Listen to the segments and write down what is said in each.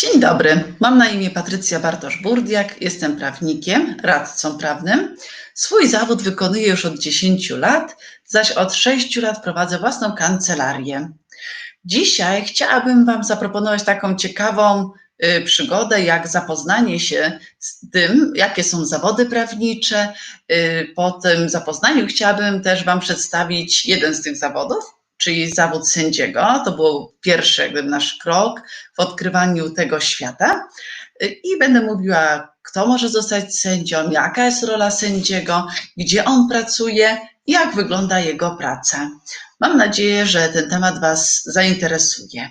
Dzień dobry, mam na imię Patrycja Bartosz-Burdiak, jestem prawnikiem, radcą prawnym. Swój zawód wykonuję już od 10 lat, zaś od 6 lat prowadzę własną kancelarię. Dzisiaj chciałabym Wam zaproponować taką ciekawą y, przygodę, jak zapoznanie się z tym, jakie są zawody prawnicze. Y, po tym zapoznaniu chciałabym też Wam przedstawić jeden z tych zawodów, czyli zawód sędziego. To był pierwszy jakby nasz krok w odkrywaniu tego świata. I będę mówiła, kto może zostać sędzią, jaka jest rola sędziego, gdzie on pracuje, jak wygląda jego praca. Mam nadzieję, że ten temat Was zainteresuje.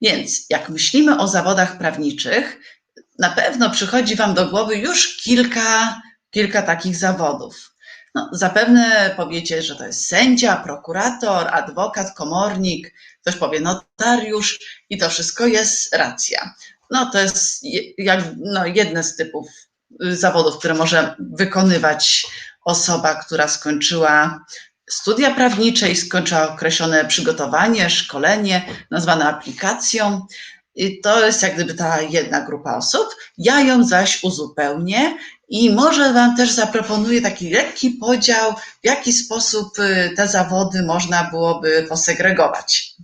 Więc jak myślimy o zawodach prawniczych, na pewno przychodzi Wam do głowy już kilka, kilka takich zawodów. No, zapewne powiecie, że to jest sędzia, prokurator, adwokat, komornik, ktoś powie notariusz i to wszystko jest racja. No to jest jak, no, jedne z typów zawodów, które może wykonywać osoba, która skończyła studia prawnicze i skończyła określone przygotowanie, szkolenie, nazwane aplikacją. I to jest jak gdyby ta jedna grupa osób. Ja ją zaś uzupełnię i może Wam też zaproponuję taki lekki podział, w jaki sposób y, te zawody można byłoby posegregować.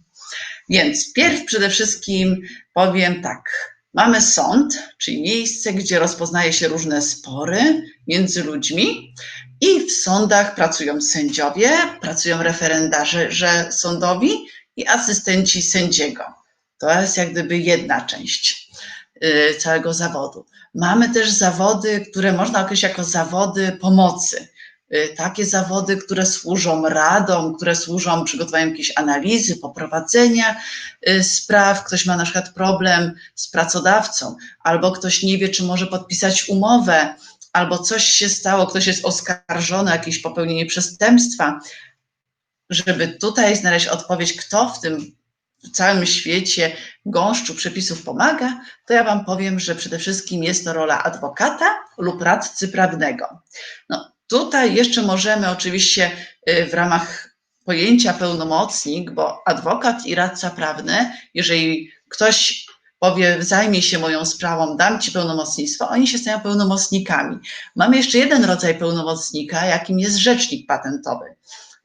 Więc pierw przede wszystkim powiem tak. Mamy sąd, czyli miejsce, gdzie rozpoznaje się różne spory między ludźmi, i w sądach pracują sędziowie, pracują referendarze sądowi i asystenci sędziego. To jest jak gdyby jedna część całego zawodu. Mamy też zawody, które można określić jako zawody pomocy. Y, takie zawody, które służą radom, które służą przygotowaniu jakiejś analizy, poprowadzenia y, spraw. Ktoś ma na przykład problem z pracodawcą, albo ktoś nie wie, czy może podpisać umowę, albo coś się stało, ktoś jest oskarżony o jakieś popełnienie przestępstwa. Żeby tutaj znaleźć odpowiedź, kto w tym w całym świecie gąszczu przepisów pomaga, to ja Wam powiem, że przede wszystkim jest to rola adwokata lub radcy prawnego. No, tutaj jeszcze możemy oczywiście y, w ramach pojęcia pełnomocnik, bo adwokat i radca prawny, jeżeli ktoś powie, zajmie się moją sprawą, dam Ci pełnomocnictwo, oni się stają pełnomocnikami. Mamy jeszcze jeden rodzaj pełnomocnika, jakim jest rzecznik patentowy.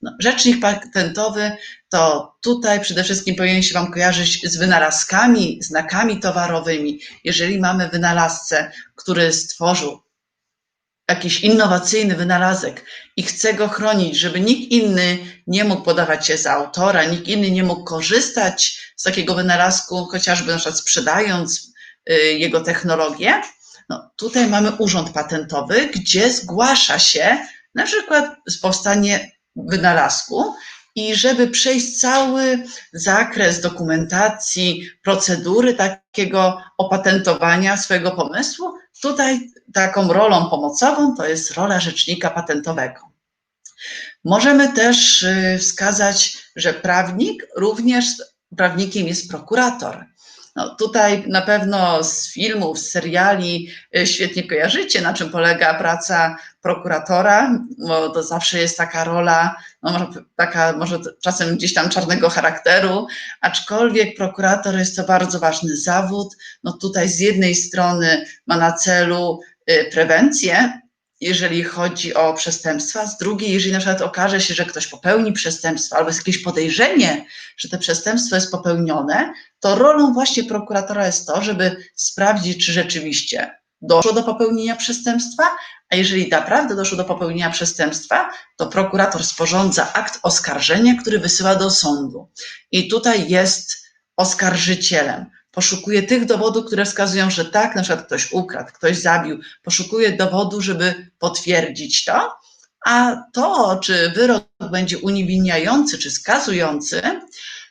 No, rzecznik patentowy to tutaj przede wszystkim powinien się Wam kojarzyć z wynalazkami, znakami towarowymi. Jeżeli mamy wynalazcę, który stworzył jakiś innowacyjny wynalazek i chce go chronić, żeby nikt inny nie mógł podawać się za autora, nikt inny nie mógł korzystać z takiego wynalazku, chociażby na przykład sprzedając y, jego technologię, no tutaj mamy urząd patentowy, gdzie zgłasza się na przykład powstanie wynalazku i żeby przejść cały zakres dokumentacji, procedury takiego opatentowania swojego pomysłu, tutaj taką rolą pomocową to jest rola rzecznika patentowego. Możemy też y, wskazać, że prawnik również prawnikiem jest prokurator. No tutaj na pewno z filmów, z seriali y, świetnie kojarzycie, na czym polega praca prokuratora, bo to zawsze jest taka rola, no może taka może czasem gdzieś tam czarnego charakteru, aczkolwiek prokurator jest to bardzo ważny zawód. No tutaj z jednej strony ma na celu y, prewencję, jeżeli chodzi o przestępstwa, z drugiej, jeżeli na przykład okaże się, że ktoś popełni przestępstwo albo jest jakieś podejrzenie, że to przestępstwo jest popełnione, to rolą właśnie prokuratora jest to, żeby sprawdzić, czy rzeczywiście doszło do popełnienia przestępstwa, a jeżeli naprawdę doszło do popełnienia przestępstwa, to prokurator sporządza akt oskarżenia, który wysyła do sądu. I tutaj jest oskarżycielem. Poszukuje tych dowodów, które wskazują, że tak, na przykład ktoś ukradł, ktoś zabił, poszukuje dowodu, żeby potwierdzić to, a to, czy wyrok będzie uniewinniający, czy skazujący,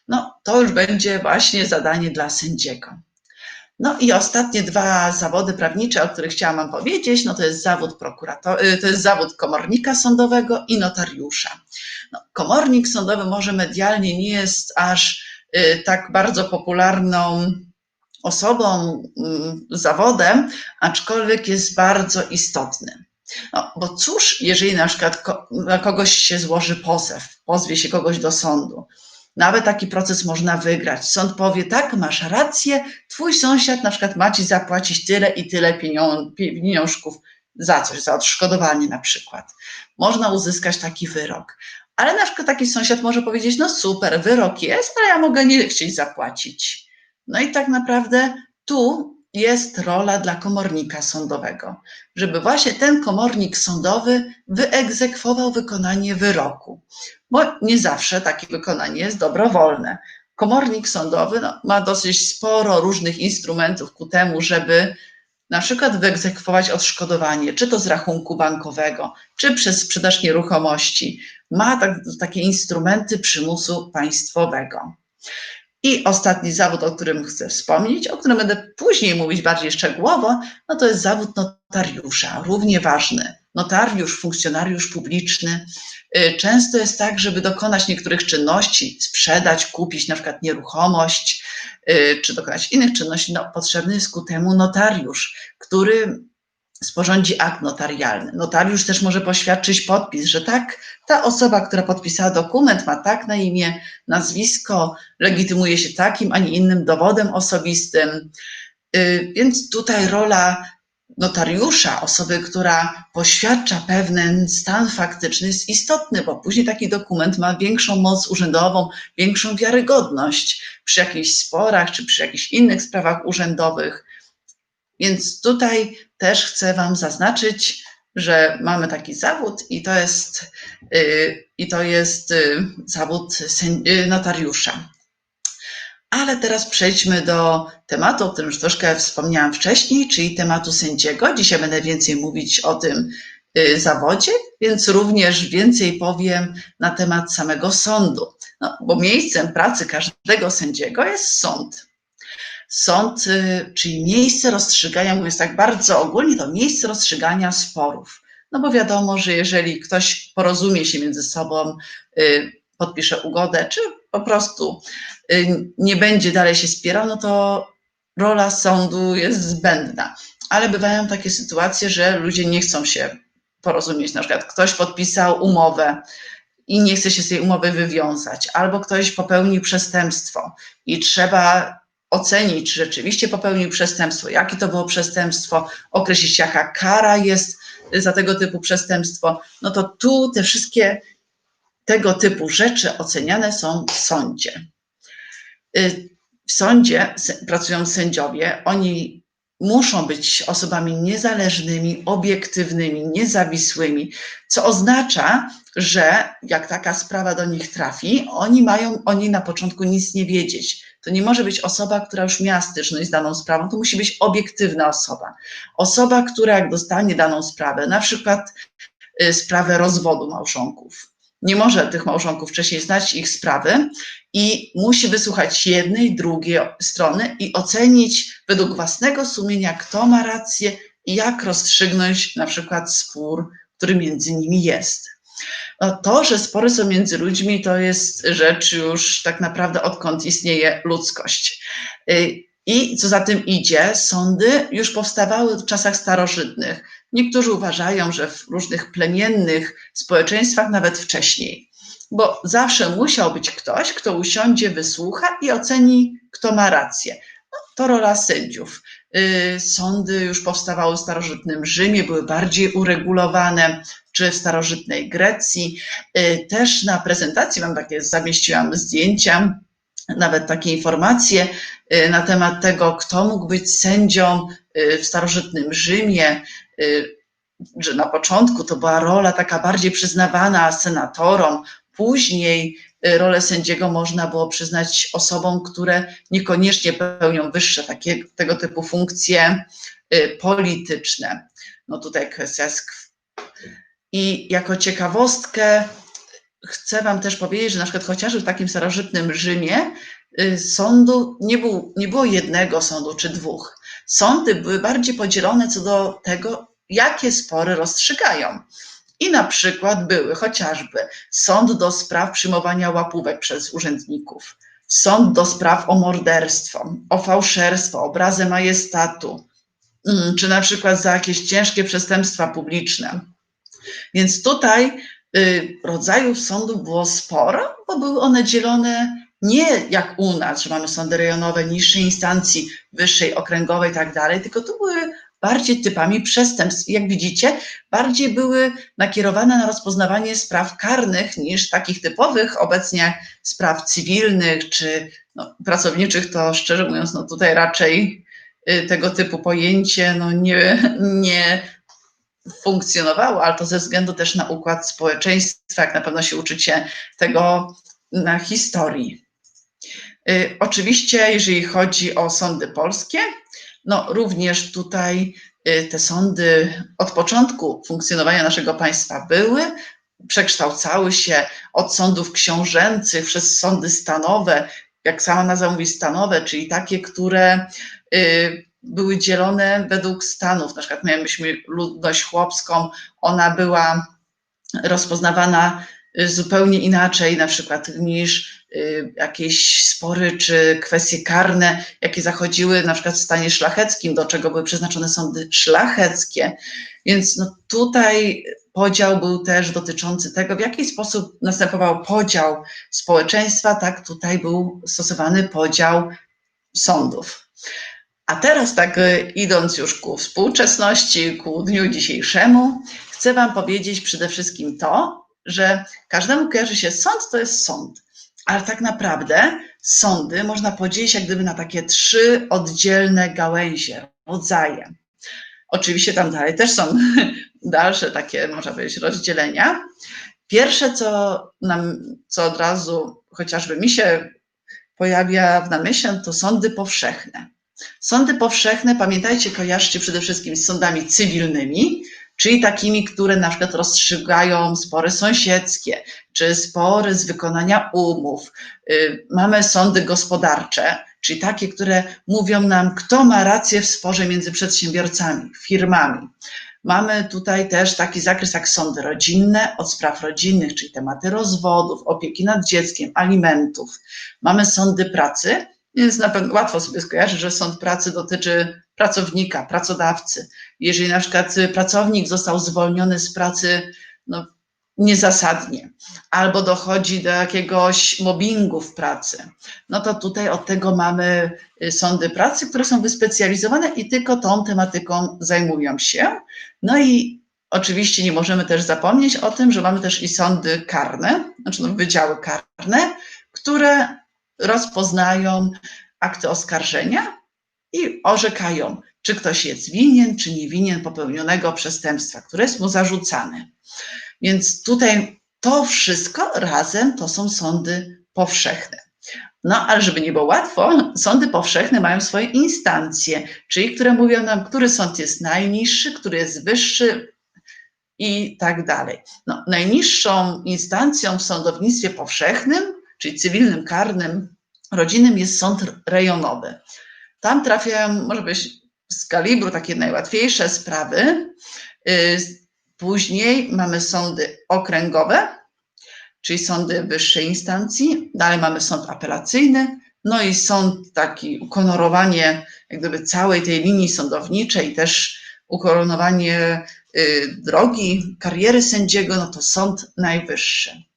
no to już będzie właśnie zadanie dla sędziego. No i ostatnie dwa zawody prawnicze, o których chciałam Wam powiedzieć, no to jest zawód prokurator, y, to jest zawód komornika sądowego i notariusza. No, komornik sądowy może medialnie nie jest aż y, tak bardzo popularną osobą, mm, zawodem, aczkolwiek jest bardzo istotny. No, bo cóż, jeżeli na przykład na kogoś się złoży pozew, pozwie się kogoś do sądu, Nawet taki proces można wygrać. Sąd powie, tak, masz rację, twój sąsiad na przykład ma ci zapłacić tyle i tyle pieniążków za coś, za odszkodowanie na przykład. Można uzyskać taki wyrok. Ale na przykład taki sąsiad może powiedzieć, no super, wyrok jest, ale ja mogę nie chcieć zapłacić. No i tak naprawdę tu jest rola dla komornika sądowego, żeby właśnie ten komornik sądowy wyegzekwował wykonanie wyroku, bo nie zawsze takie wykonanie jest dobrowolne. Komornik sądowy no, ma dosyć sporo różnych instrumentów ku temu, żeby na przykład wyegzekwować odszkodowanie, czy to z rachunku bankowego, czy przez sprzedaż nieruchomości. Ma tak, takie instrumenty przymusu państwowego. I ostatni zawód, o którym chcę wspomnieć, o którym będę później mówić bardziej szczegółowo, no to jest zawód notariusza, równie ważny. Notariusz, funkcjonariusz publiczny. Y, często jest tak, żeby dokonać niektórych czynności, sprzedać, kupić na przykład nieruchomość, y, czy dokonać innych czynności, no, potrzebny jest ku temu notariusz, który sporządzi akt notarialny. Notariusz też może poświadczyć podpis, że tak, ta osoba, która podpisała dokument, ma tak na imię, nazwisko, legitymuje się takim, a nie innym dowodem osobistym. Y, więc tutaj rola notariusza, osoby, która poświadcza pewien stan faktyczny, jest istotny, bo później taki dokument ma większą moc urzędową, większą wiarygodność przy jakichś sporach czy przy jakichś innych sprawach urzędowych. Więc tutaj też chcę Wam zaznaczyć, że mamy taki zawód i to jest, yy, i to jest yy, zawód yy, notariusza. Ale teraz przejdźmy do tematu, o którym już troszkę wspomniałam wcześniej, czyli tematu sędziego. Dzisiaj będę więcej mówić o tym y, zawodzie, więc również więcej powiem na temat samego sądu. No, bo miejscem pracy każdego sędziego jest sąd. Sąd, y, czyli miejsce rozstrzygania, mówiąc tak bardzo ogólnie, to miejsce rozstrzygania sporów. No bo wiadomo, że jeżeli ktoś porozumie się między sobą, y, podpisze ugodę, czy po prostu y, nie będzie dalej się spierał, no to rola sądu jest zbędna. Ale bywają takie sytuacje, że ludzie nie chcą się porozumieć. Na przykład ktoś podpisał umowę i nie chce się z tej umowy wywiązać, albo ktoś popełnił przestępstwo i trzeba ocenić, czy rzeczywiście popełnił przestępstwo, jakie to było przestępstwo, określić, jaka kara jest za tego typu przestępstwo, no to tu te wszystkie tego typu rzeczy oceniane są w sądzie. Y, w sądzie pracują sędziowie, oni muszą być osobami niezależnymi, obiektywnymi, niezawisłymi, co oznacza, że jak taka sprawa do nich trafi, oni mają oni na początku nic nie wiedzieć. To nie może być osoba, która już miała styczność z daną sprawą, to musi być obiektywna osoba. Osoba, która jak dostanie daną sprawę, na przykład y, sprawę rozwodu małżonków, nie może tych małżonków wcześniej znać ich sprawy i musi wysłuchać jednej, drugiej strony i ocenić według własnego sumienia, kto ma rację i jak rozstrzygnąć na przykład spór, który między nimi jest. No to, że spory są między ludźmi, to jest rzecz już tak naprawdę odkąd istnieje ludzkość. Y, I co za tym idzie, sądy już powstawały w czasach starożytnych. Niektórzy uważają, że w różnych plemiennych społeczeństwach nawet wcześniej, bo zawsze musiał być ktoś, kto usiądzie, wysłucha i oceni, kto ma rację. No, to rola sędziów. Y, sądy już powstawały w starożytnym Rzymie, były bardziej uregulowane, czy w starożytnej Grecji. Y, też na prezentacji mam takie, zamieściłam zdjęcia, nawet takie informacje y, na temat tego, kto mógł być sędzią w starożytnym Rzymie, że na początku to była rola taka bardziej przyznawana senatorom, później y, rolę sędziego można było przyznać osobom, które niekoniecznie pełnią wyższe takie, tego typu funkcje y, polityczne. No tutaj kwestia i jako ciekawostkę chcę Wam też powiedzieć, że na przykład chociażby w takim starożytnym Rzymie y, sądu nie, był, nie było jednego sądu czy dwóch. Sądy były bardziej podzielone co do tego, jakie spory rozstrzygają. I na przykład były chociażby sąd do spraw przyjmowania łapówek przez urzędników, sąd do spraw o morderstwo, o fałszerstwo, obrazę majestatu, mm, czy na przykład za jakieś ciężkie przestępstwa publiczne. Więc tutaj y, rodzajów sądów było sporo, bo były one dzielone nie jak u nas, że mamy sądy rejonowe niższej instancji, wyższej, okręgowej i tak dalej, tylko to były bardziej typami przestępstw. Jak widzicie, bardziej były nakierowane na rozpoznawanie spraw karnych niż takich typowych obecnie spraw cywilnych czy no, pracowniczych, to szczerze mówiąc, no tutaj raczej y, tego typu pojęcie no nie, nie funkcjonowało, ale to ze względu też na układ społeczeństwa, jak na pewno się uczycie tego na historii. Y, oczywiście, jeżeli chodzi o sądy polskie, no również tutaj y, te sądy od początku funkcjonowania naszego państwa były, przekształcały się od sądów książęcych przez sądy stanowe, jak sama nazwa mówi, stanowe, czyli takie, które y, były dzielone według stanów. Na przykład mieliśmy ludność chłopską, ona była rozpoznawana zupełnie inaczej, na przykład niż y, jakieś spory czy kwestie karne, jakie zachodziły na przykład w stanie szlacheckim, do czego były przeznaczone sądy szlacheckie. Więc no tutaj podział był też dotyczący tego, w jaki sposób następował podział społeczeństwa, tak tutaj był stosowany podział sądów. A teraz tak y, idąc już ku współczesności, ku dniu dzisiejszemu, chcę Wam powiedzieć przede wszystkim to, że każdemu kojarzy się sąd to jest sąd, ale tak naprawdę sądy można podzielić jak gdyby na takie trzy oddzielne gałęzie, rodzaje. Oczywiście tam dalej też są dalsze takie, można powiedzieć, rozdzielenia. Pierwsze, co, nam, co od razu chociażby mi się pojawia w namyśle, to sądy powszechne. Sądy powszechne, pamiętajcie, kojarzcie przede wszystkim z sądami cywilnymi, czyli takimi, które na przykład rozstrzygają spory sąsiedzkie, czy spory z wykonania umów. Y, mamy sądy gospodarcze, czyli takie, które mówią nam, kto ma rację w sporze między przedsiębiorcami, firmami. Mamy tutaj też taki zakres jak sądy rodzinne od spraw rodzinnych, czyli tematy rozwodów, opieki nad dzieckiem, alimentów. Mamy sądy pracy, więc na pewno łatwo sobie skojarzyć, że sąd pracy dotyczy pracownika, pracodawcy. Jeżeli na przykład pracownik został zwolniony z pracy no, niezasadnie, albo dochodzi do jakiegoś mobbingu w pracy, no to tutaj od tego mamy y, sądy pracy, które są wyspecjalizowane i tylko tą tematyką zajmują się. No i oczywiście nie możemy też zapomnieć o tym, że mamy też i sądy karne, znaczy no, wydziały karne, które rozpoznają akty oskarżenia i orzekają, czy ktoś jest winien, czy nie winien popełnionego przestępstwa, które jest mu zarzucane. Więc tutaj to wszystko razem to są sądy powszechne. No, ale żeby nie było łatwo, sądy powszechne mają swoje instancje, czyli które mówią nam, który sąd jest najniższy, który jest wyższy i tak dalej. No, najniższą instancją w sądownictwie powszechnym, czyli cywilnym, karnym, rodzinnym jest sąd rejonowy. Tam trafiają, może być z kalibru takie najłatwiejsze sprawy. Y, później mamy sądy okręgowe, czyli sądy wyższej instancji. Dalej mamy sąd apelacyjny, no i sąd taki, ukoronowanie jak gdyby całej tej linii sądowniczej, też ukoronowanie y, drogi, kariery sędziego, no to sąd najwyższy.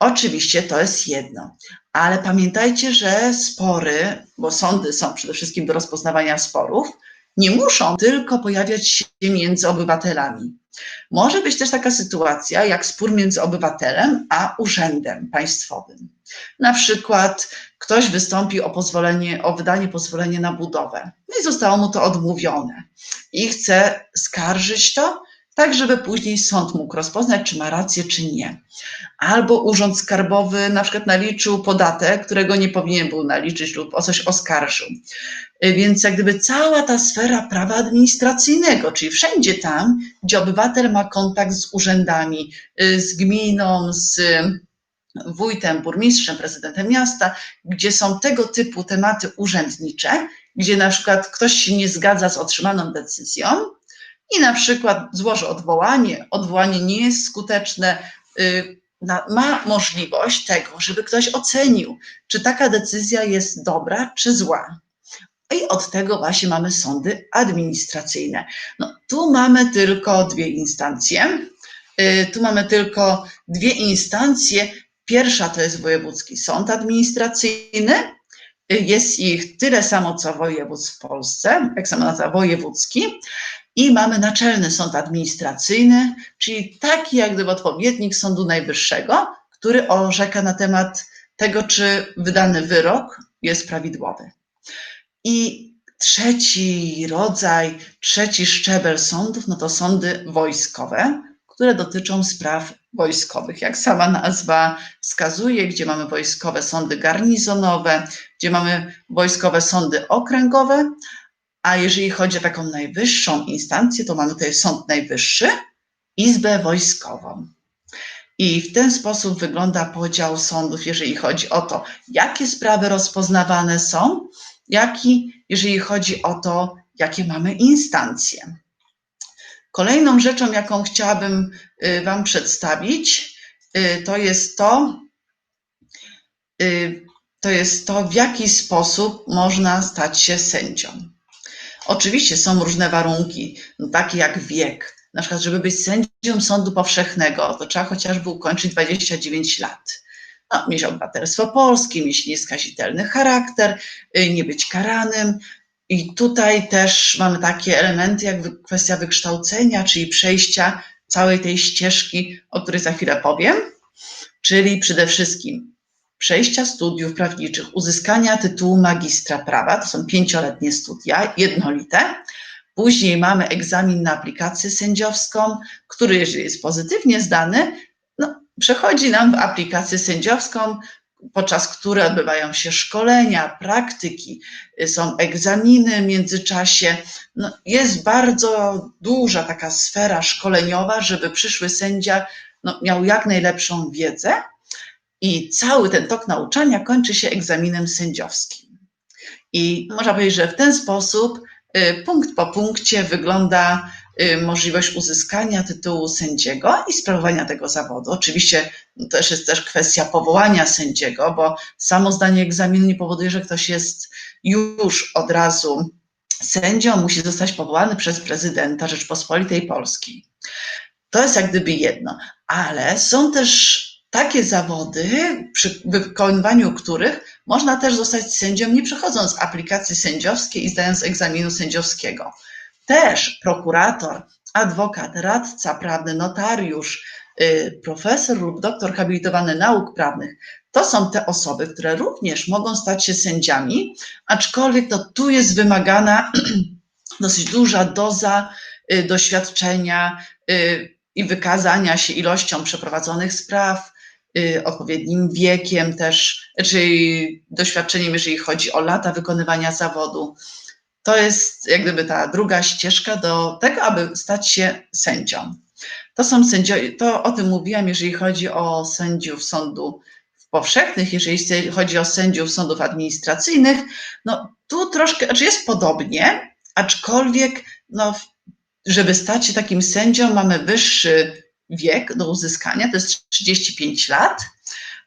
Oczywiście to jest jedno, ale pamiętajcie, że spory, bo sądy są przede wszystkim do rozpoznawania sporów, nie muszą tylko pojawiać się między obywatelami. Może być też taka sytuacja, jak spór między obywatelem a urzędem państwowym. Na przykład ktoś wystąpi o pozwolenie, o wydanie pozwolenia na budowę, no i zostało mu to odmówione i chce skarżyć to tak żeby później sąd mógł rozpoznać, czy ma rację, czy nie. Albo urząd skarbowy na przykład naliczył podatek, którego nie powinien był naliczyć lub o coś oskarżył. Więc jak gdyby cała ta sfera prawa administracyjnego, czyli wszędzie tam, gdzie obywatel ma kontakt z urzędami, z gminą, z wójtem, burmistrzem, prezydentem miasta, gdzie są tego typu tematy urzędnicze, gdzie na przykład ktoś się nie zgadza z otrzymaną decyzją, i na przykład złoży odwołanie, odwołanie nie jest skuteczne, y, ma możliwość tego, żeby ktoś ocenił, czy taka decyzja jest dobra czy zła. I od tego właśnie mamy sądy administracyjne. No, tu mamy tylko dwie instancje. Y, tu mamy tylko dwie instancje. Pierwsza to jest Wojewódzki Sąd Administracyjny. Jest ich tyle samo co województw w Polsce, samo nazywa wojewódzki. I mamy Naczelny Sąd Administracyjny, czyli taki jak gdyby odpowiednik Sądu Najwyższego, który orzeka na temat tego, czy wydany wyrok jest prawidłowy. I trzeci rodzaj, trzeci szczebel sądów, no to sądy wojskowe, które dotyczą spraw wojskowych. Jak sama nazwa wskazuje, gdzie mamy wojskowe sądy garnizonowe, gdzie mamy wojskowe sądy okręgowe, a jeżeli chodzi o taką najwyższą instancję, to mamy tutaj Sąd Najwyższy, Izbę Wojskową. I w ten sposób wygląda podział sądów, jeżeli chodzi o to, jakie sprawy rozpoznawane są, jak i jeżeli chodzi o to, jakie mamy instancje. Kolejną rzeczą, jaką chciałabym y, Wam przedstawić, y, to jest to, y, to jest to, w jaki sposób można stać się sędzią. Oczywiście są różne warunki, no takie jak wiek. Na przykład, żeby być sędzią sądu powszechnego, to trzeba chociażby ukończyć 29 lat. No, mieć obywatelstwo polskie, mieć nieskazitelny charakter, nie być karanym, i tutaj też mamy takie elementy jak kwestia wykształcenia, czyli przejścia całej tej ścieżki, o której za chwilę powiem, czyli przede wszystkim przejścia studiów prawniczych, uzyskania tytułu magistra prawa, to są pięcioletnie studia, jednolite. Później mamy egzamin na aplikację sędziowską, który, jeżeli jest pozytywnie zdany, no, przechodzi nam w aplikację sędziowską, podczas której odbywają się szkolenia, praktyki, y, są egzaminy w międzyczasie. No, jest bardzo duża taka sfera szkoleniowa, żeby przyszły sędzia no, miał jak najlepszą wiedzę i cały ten tok nauczania kończy się egzaminem sędziowskim. I można powiedzieć, że w ten sposób y, punkt po punkcie wygląda Y, możliwość uzyskania tytułu sędziego i sprawowania tego zawodu. Oczywiście no, też jest też kwestia powołania sędziego, bo samo zdanie egzaminu nie powoduje, że ktoś jest już od razu sędzią, musi zostać powołany przez prezydenta Rzeczpospolitej Polskiej. To jest jak gdyby jedno, ale są też takie zawody, przy wykonywaniu których można też zostać sędzią, nie przechodząc aplikacji sędziowskiej i zdając egzaminu sędziowskiego. Też prokurator, adwokat, radca prawny, notariusz, y, profesor lub doktor habilitowany nauk prawnych, to są te osoby, które również mogą stać się sędziami, aczkolwiek to tu jest wymagana dosyć duża doza y, doświadczenia y, i wykazania się ilością przeprowadzonych spraw, odpowiednim wiekiem też, czyli doświadczeniem, jeżeli chodzi o lata wykonywania zawodu to jest jak gdyby ta druga ścieżka do tego, aby stać się sędzią. To są sędziowie, to o tym mówiłam, jeżeli chodzi o sędziów sądu powszechnych, jeżeli chodzi o sędziów sądów administracyjnych, no tu troszkę, znaczy jest podobnie, aczkolwiek no, żeby stać się takim sędzią, mamy wyższy wiek do uzyskania, to jest 35 lat.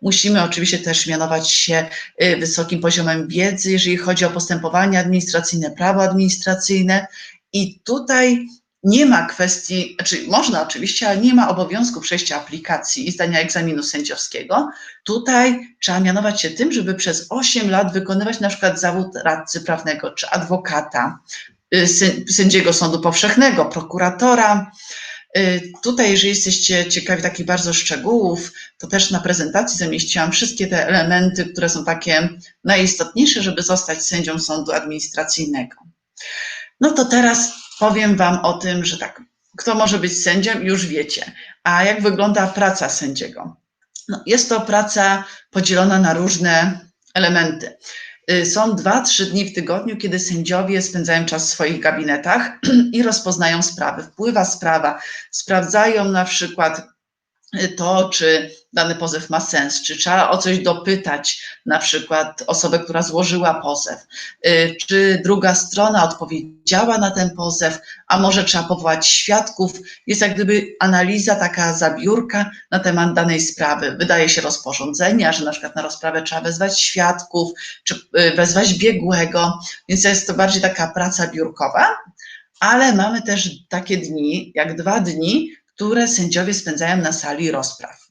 Musimy oczywiście też mianować się y, wysokim poziomem wiedzy, jeżeli chodzi o postępowanie administracyjne, prawo administracyjne. I tutaj nie ma kwestii, znaczy można oczywiście, ale nie ma obowiązku przejścia aplikacji i zdania egzaminu sędziowskiego. Tutaj trzeba mianować się tym, żeby przez 8 lat wykonywać na przykład zawód radcy prawnego czy adwokata, y, sędziego sądu powszechnego, prokuratora, tutaj, jeżeli jesteście ciekawi takich bardzo szczegółów, to też na prezentacji zamieściłam wszystkie te elementy, które są takie najistotniejsze, żeby zostać sędzią sądu administracyjnego. No to teraz powiem Wam o tym, że tak, kto może być sędzią, już wiecie. A jak wygląda praca sędziego? No, jest to praca podzielona na różne elementy. Y, są dwa, trzy dni w tygodniu, kiedy sędziowie spędzają czas w swoich gabinetach i rozpoznają sprawy. Wpływa sprawa, sprawdzają na przykład to, czy dany pozew ma sens, czy trzeba o coś dopytać, na przykład osobę, która złożyła pozew, y, czy druga strona odpowiedziała na ten pozew, a może trzeba powołać świadków. Jest jak gdyby analiza, taka zabiórka na temat danej sprawy. Wydaje się rozporządzenia, że na przykład na rozprawę trzeba wezwać świadków, czy y, wezwać biegłego, więc jest to bardziej taka praca biurkowa. Ale mamy też takie dni, jak dwa dni, które sędziowie spędzają na sali rozpraw.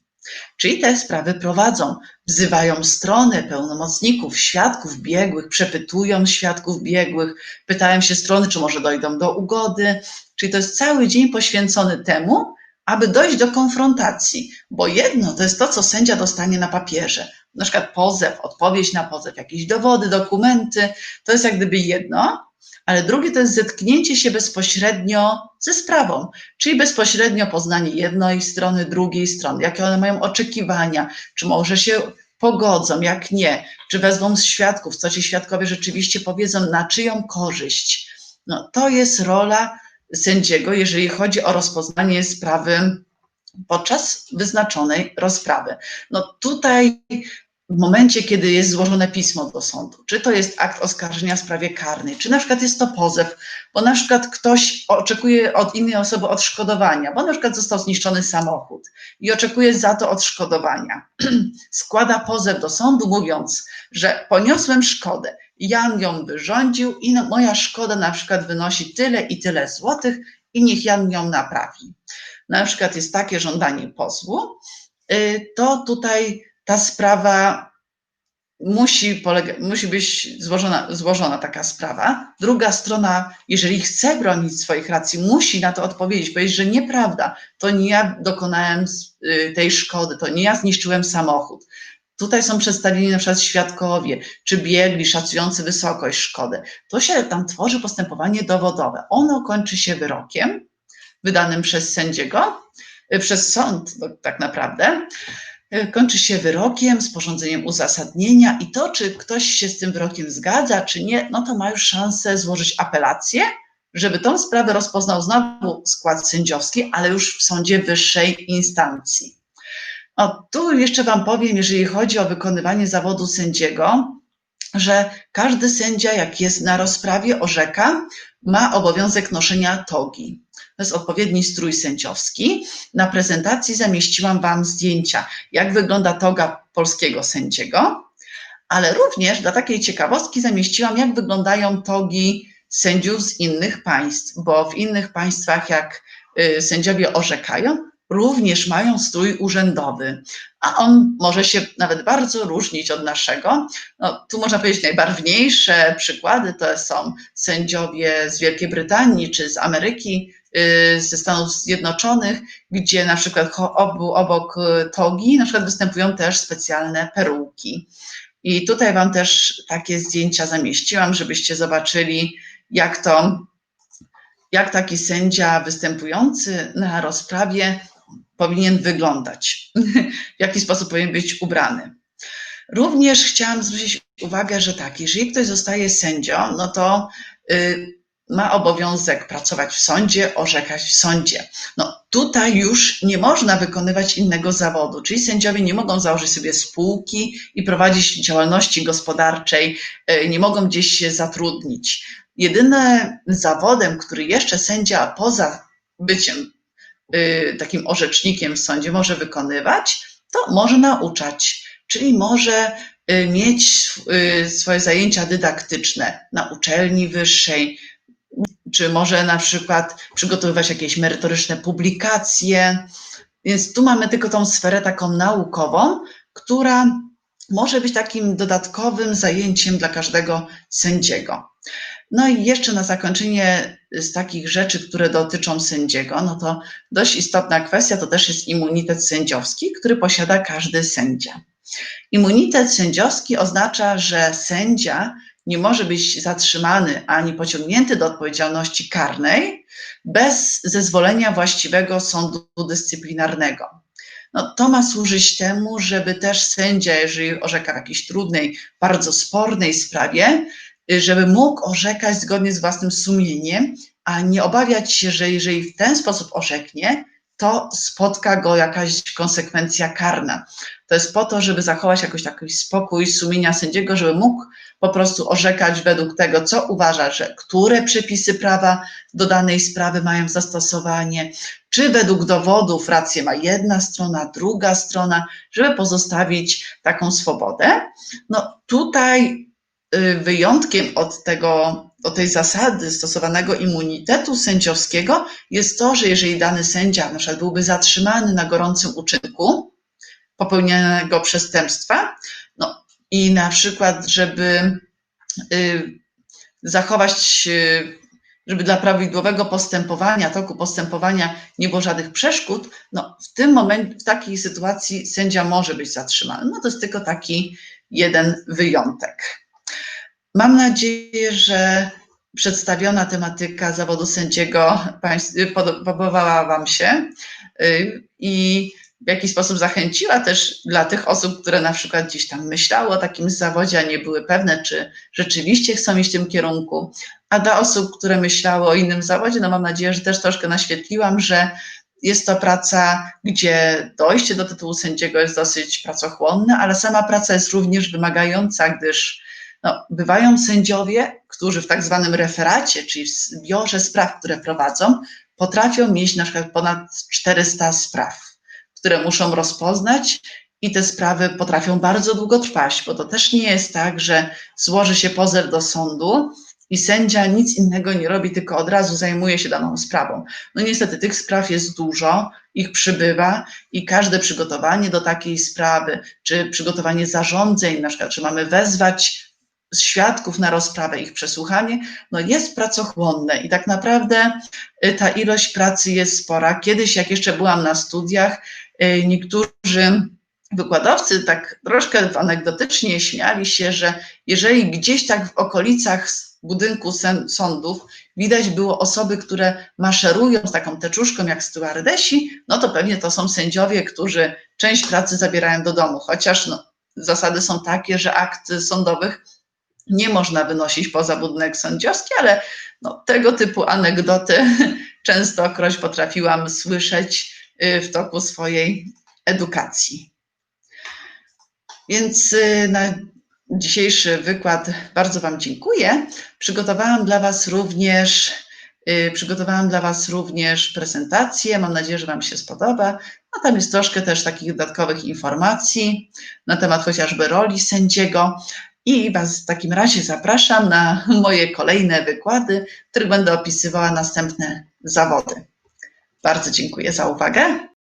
Czyli te sprawy prowadzą, wzywają strony, pełnomocników, świadków biegłych, przepytują świadków biegłych, pytają się strony, czy może dojdą do ugody. Czyli to jest cały dzień poświęcony temu, aby dojść do konfrontacji, bo jedno to jest to, co sędzia dostanie na papierze, na przykład pozew, odpowiedź na pozew, jakieś dowody, dokumenty, to jest jak gdyby jedno, ale drugie to jest zetknięcie się bezpośrednio ze sprawą, czyli bezpośrednio poznanie jednej strony, drugiej strony, jakie one mają oczekiwania, czy może się pogodzą, jak nie, czy wezmą z świadków, co ci świadkowie rzeczywiście powiedzą, na czyją korzyść. No, to jest rola sędziego, jeżeli chodzi o rozpoznanie sprawy podczas wyznaczonej rozprawy. No tutaj w momencie, kiedy jest złożone pismo do sądu, czy to jest akt oskarżenia w sprawie karnej, czy na przykład jest to pozew, bo na przykład ktoś oczekuje od innej osoby odszkodowania, bo na przykład został zniszczony samochód i oczekuje za to odszkodowania. Składa pozew do sądu, mówiąc, że poniosłem szkodę, Jan ją wyrządził i no, moja szkoda na przykład wynosi tyle i tyle złotych i niech Jan ją naprawi. Na przykład jest takie żądanie pozwu, y, to tutaj ta sprawa musi, polega, musi być złożona, złożona taka sprawa. Druga strona, jeżeli chce bronić swoich racji, musi na to odpowiedzieć, powiedzieć, że nieprawda, to nie ja dokonałem y, tej szkody, to nie ja zniszczyłem samochód. Tutaj są przedstawieni na przykład świadkowie, czy biegli szacujący wysokość szkody. To się tam tworzy postępowanie dowodowe. Ono kończy się wyrokiem wydanym przez sędziego, y, przez sąd tak naprawdę. E, kończy się wyrokiem, sporządzeniem uzasadnienia i to, czy ktoś się z tym wyrokiem zgadza, czy nie, no to ma już szansę złożyć apelację, żeby tą sprawę rozpoznał znowu skład sędziowski, ale już w sądzie wyższej instancji. O, tu jeszcze Wam powiem, jeżeli chodzi o wykonywanie zawodu sędziego, że każdy sędzia, jak jest na rozprawie, orzeka, ma obowiązek noszenia togi. To jest odpowiedni strój sędziowski. Na prezentacji zamieściłam Wam zdjęcia, jak wygląda toga polskiego sędziego, ale również dla takiej ciekawostki zamieściłam, jak wyglądają togi sędziów z innych państw, bo w innych państwach, jak y, sędziowie orzekają, również mają strój urzędowy, a on może się nawet bardzo różnić od naszego. No, tu można powiedzieć najbarwniejsze przykłady to są sędziowie z Wielkiej Brytanii czy z Ameryki, ze Stanów Zjednoczonych, gdzie na przykład obok togi na przykład występują też specjalne peruki. I tutaj Wam też takie zdjęcia zamieściłam, żebyście zobaczyli, jak to, jak taki sędzia występujący na rozprawie powinien wyglądać, w jaki sposób powinien być ubrany. Również chciałam zwrócić uwagę, że tak, jeżeli ktoś zostaje sędzią, no to y, ma obowiązek pracować w sądzie, orzekać w sądzie. No tutaj już nie można wykonywać innego zawodu, czyli sędziowie nie mogą założyć sobie spółki i prowadzić działalności gospodarczej, y, nie mogą gdzieś się zatrudnić. Jedynym zawodem, który jeszcze sędzia poza byciem Y, takim orzecznikiem w sądzie może wykonywać, to może nauczać, czyli może y, mieć swoje zajęcia dydaktyczne na uczelni wyższej, czy może na przykład przygotowywać jakieś merytoryczne publikacje. Więc tu mamy tylko tą sferę taką naukową, która może być takim dodatkowym zajęciem dla każdego sędziego. No i jeszcze na zakończenie z takich rzeczy, które dotyczą sędziego, no to dość istotna kwestia to też jest immunitet sędziowski, który posiada każdy sędzia. Immunitet sędziowski oznacza, że sędzia nie może być zatrzymany ani pociągnięty do odpowiedzialności karnej bez zezwolenia właściwego sądu dyscyplinarnego. No, to ma służyć temu, żeby też sędzia, jeżeli orzeka w jakiejś trudnej, bardzo spornej sprawie, żeby mógł orzekać zgodnie z własnym sumieniem, a nie obawiać się, że jeżeli w ten sposób orzeknie, to spotka go jakaś konsekwencja karna. To jest po to, żeby zachować jakoś taki spokój sumienia sędziego, żeby mógł po prostu orzekać według tego, co uważa, że które przepisy prawa do danej sprawy mają zastosowanie, czy według dowodów rację ma jedna strona, druga strona, żeby pozostawić taką swobodę. No tutaj Y, wyjątkiem od tego, od tej zasady stosowanego immunitetu sędziowskiego jest to, że jeżeli dany sędzia na przykład byłby zatrzymany na gorącym uczynku, popełnionego przestępstwa. No i na przykład, żeby y, zachować, y, żeby dla prawidłowego postępowania, toku postępowania nie było żadnych przeszkód, no w tym momencie, w takiej sytuacji sędzia może być zatrzymany. No to jest tylko taki jeden wyjątek. Mam nadzieję, że przedstawiona tematyka zawodu sędziego podobała Wam się y, i w jakiś sposób zachęciła też dla tych osób, które na przykład gdzieś tam myślały o takim zawodzie, a nie były pewne, czy rzeczywiście chcą iść w tym kierunku. A dla osób, które myślały o innym zawodzie, no mam nadzieję, że też troszkę naświetliłam, że jest to praca, gdzie dojście do tytułu sędziego jest dosyć pracochłonne, ale sama praca jest również wymagająca, gdyż no, bywają sędziowie, którzy w tak zwanym referacie, czyli w zbiorze spraw, które prowadzą, potrafią mieć na przykład ponad 400 spraw które muszą rozpoznać i te sprawy potrafią bardzo długo trwać, bo to też nie jest tak, że złoży się pozew do sądu i sędzia nic innego nie robi, tylko od razu zajmuje się daną sprawą. No niestety tych spraw jest dużo, ich przybywa i każde przygotowanie do takiej sprawy, czy przygotowanie zarządzeń, na przykład, czy mamy wezwać świadków na rozprawę, ich przesłuchanie, no jest pracochłonne i tak naprawdę y, ta ilość pracy jest spora. Kiedyś, jak jeszcze byłam na studiach, niektórzy wykładowcy tak troszkę anegdotycznie śmiali się, że jeżeli gdzieś tak w okolicach budynku sądów widać było osoby, które maszerują z taką teczuszką jak stewardesi, no to pewnie to są sędziowie, którzy część pracy zabierają do domu, chociaż no, zasady są takie, że akt sądowych nie można wynosić poza budynek sędziowski, ale no, tego typu anegdoty częstokroć potrafiłam słyszeć y, w toku swojej edukacji. Więc y, na dzisiejszy wykład bardzo Wam dziękuję. Przygotowałam dla Was również y, Przygotowałam dla Was również prezentację. Mam nadzieję, że Wam się spodoba. No tam jest troszkę też takich dodatkowych informacji na temat chociażby roli sędziego. I Was w takim razie zapraszam na moje kolejne wykłady, w których będę opisywała następne zawody. Bardzo dziękuję za uwagę.